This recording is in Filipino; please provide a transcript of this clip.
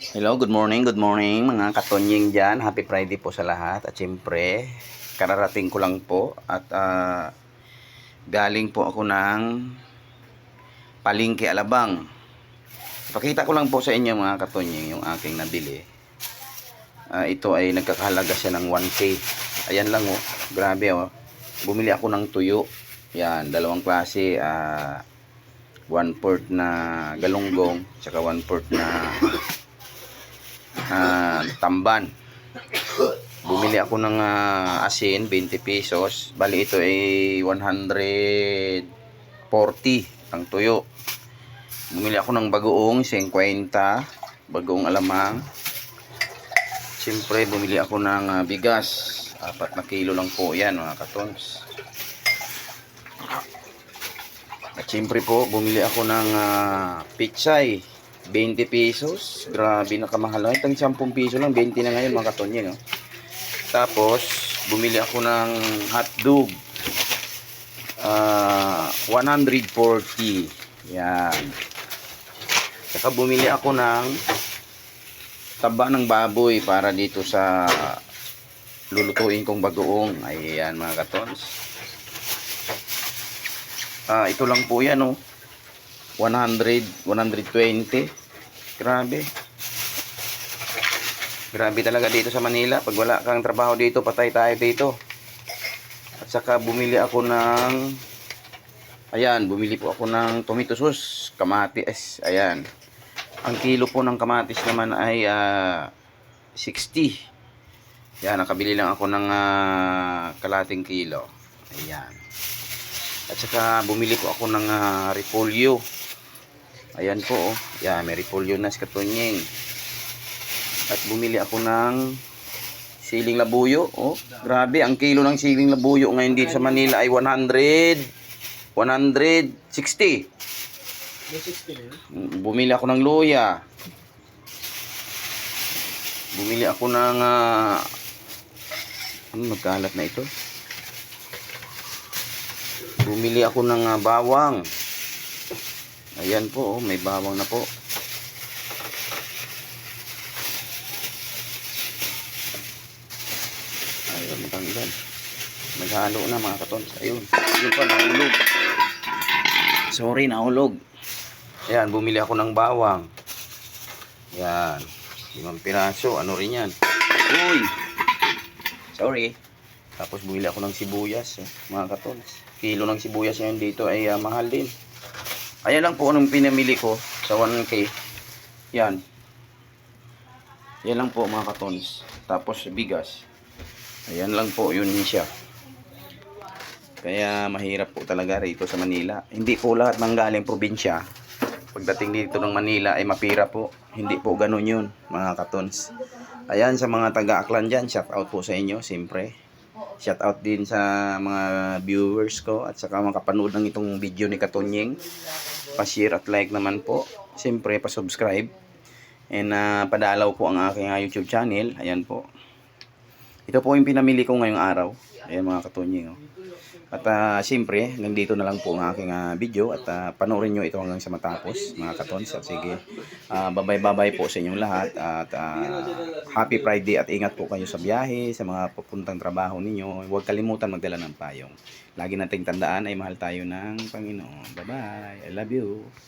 Hello, good morning, good morning mga katonying dyan. Happy Friday po sa lahat. At syempre, kararating ko lang po at ah, galing po ako ng Palingki Alabang. Pakita ko lang po sa inyo mga katonying yung aking nabili. Ah, ito ay nagkakahalaga siya ng 1K. Ayan lang oh, grabe oh. Bumili ako ng tuyo. Yan, dalawang klase. ah one fourth na galunggong, tsaka one fourth na ah, tamban. Bumili ako ng ah, asin, 20 pesos. Bali ito ay 140 ang tuyo. Bumili ako ng bagoong, 50. Bagoong alamang. Siyempre, bumili ako ng ah, bigas. Apat na kilo lang po yan, mga katons. At siyempre po, bumili ako ng ah, pichay. 20 pesos. Grabe, nakamahal. Itang 10 piso lang. 20 na ngayon, mga katonye. No? Tapos, bumili ako ng hotdog. Ah, 140. Yan. Saka bumili ako ng taba ng baboy para dito sa lulutuin kong bagoong. Ayan, mga katons. Ah, ito lang po yan, oh. 100, 120. Grabe. Grabe talaga dito sa Manila. Pag wala kang trabaho dito, patay tayo dito. At saka bumili ako ng Ayan, bumili po ako ng tomato sauce, kamatis. Ayan. Ang kilo po ng kamatis naman ay ah, 60. Yan, nakabili lang ako ng ah, kalating kilo. Ayan. At saka bumili po ako ng uh, repolyo. Ayan po, oh. Yan, may repolyo na sa katunyeng. At bumili ako ng siling labuyo. Oh, grabe, ang kilo ng siling labuyo ngayon dito sa Manila ay 100 160. May 60 na yun? Bumili ako ng luya. Bumili ako ng ah, ano magkalat na ito? Bumili ako ng ah, bawang. Ayan po, oh, may bawang na po. Ayun, matanggal. Naghalo na mga katons. Ayun. Ayun pa, nahulog. Sorry, nahulog. Ayan, bumili ako ng bawang. Yan. Limang piraso. Ano rin yan? Uy! Sorry. Tapos bumili ako ng sibuyas. eh, Mga katons. Kilo ng sibuyas ngayon dito ay ah, mahal din. Ayan lang po anong pinamili ko sa 1K. Yan. Yan lang po mga katons. Tapos bigas. Ayan lang po yun siya. Kaya mahirap po talaga rito sa Manila. Hindi po lahat ng galing probinsya. Pagdating dito ng Manila ay mapira po. Hindi po ganun yun mga katons. Ayan sa mga taga-aklan dyan, shout out po sa inyo, siyempre. Shout out din sa mga viewers ko at saka makapanood ng itong video ni Katonyeng. Pa-share at like naman po. Siyempre, pa-subscribe. And ah, padalaw po ang aking ah, YouTube channel. Ayan po. Ito po yung pinamili ko ngayong araw. Ayan mga Katonyeng. Oh. At ah, siyempre, hanggang dito na lang po ang aking ah, video at ah, panoorin nyo ito hanggang sa matapos mga katons. At sige, ah, babay-babay po sa inyong lahat at ah, happy Friday at ingat po kayo sa biyahe, sa mga pupuntang trabaho ninyo. Huwag kalimutan magdala ng payong. Lagi nating tandaan ay mahal tayo ng Panginoon. Bye-bye. I love you.